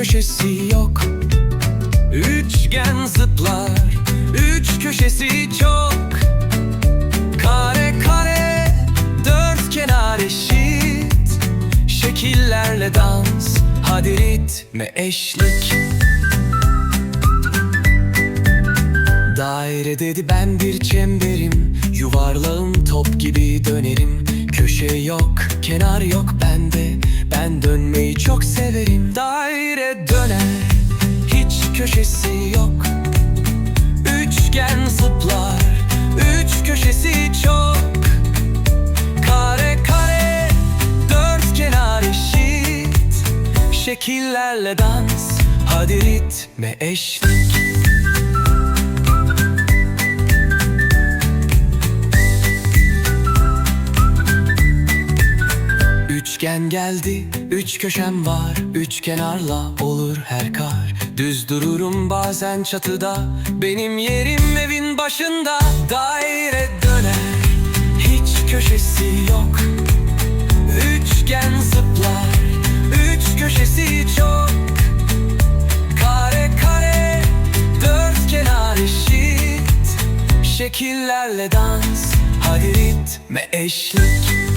köşesi yok. Üçgen zıplar Üç köşesi çok. Kare kare Dört kenar eşit. Şekillerle dans Hadi ritme eşlik. Daire dedi ben bir çemberim. Yuvarlağım top gibi dönerim. Köşe yok, kenar yok bende. Ben dönmeyi çok severim köşesi yok. Üçgen zıplar, üç köşesi çok. Kare kare, dört kenar eşit. Şekillerle dans, hadi ritme eşlik Üçgen geldi, üç köşem var. Üç kenarla olur her kar. Düz dururum bazen çatıda. Benim yerim evin başında. Daire döner, hiç köşesi yok. Üçgen zıplar, üç köşesi çok. Kare kare, dört kenar eşit. Şekillerle dans, hadi ritme eşlik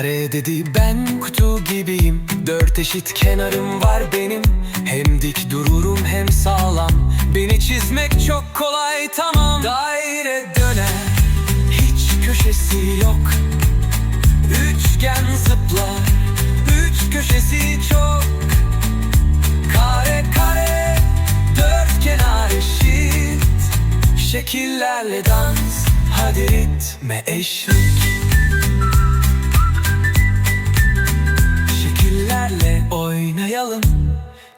Kare dedi ben kutu gibiyim. Dört eşit kenarım var benim. Hem dik dururum hem sağlam. Beni çizmek çok kolay tamam. Daire döner Hiç köşesi yok. Üçgen zıplar Üç köşesi çok. Kare kare Dört kenar eşit. Şekillerle dans Hadi ritme eşlik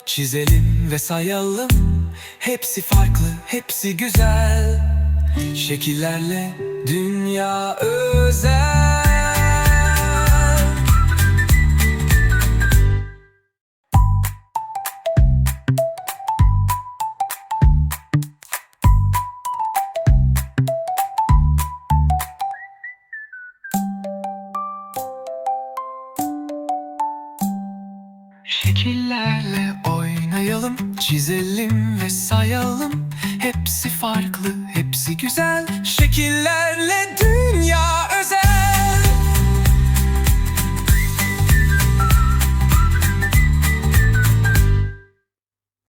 Çizelim ve sayalım. Hepsi farklı, hepsi güzel. Şekillerle dünya özel. Şekillerle oynayalım, çizelim ve sayalım. Hepsi farklı, hepsi güzel. Şekiller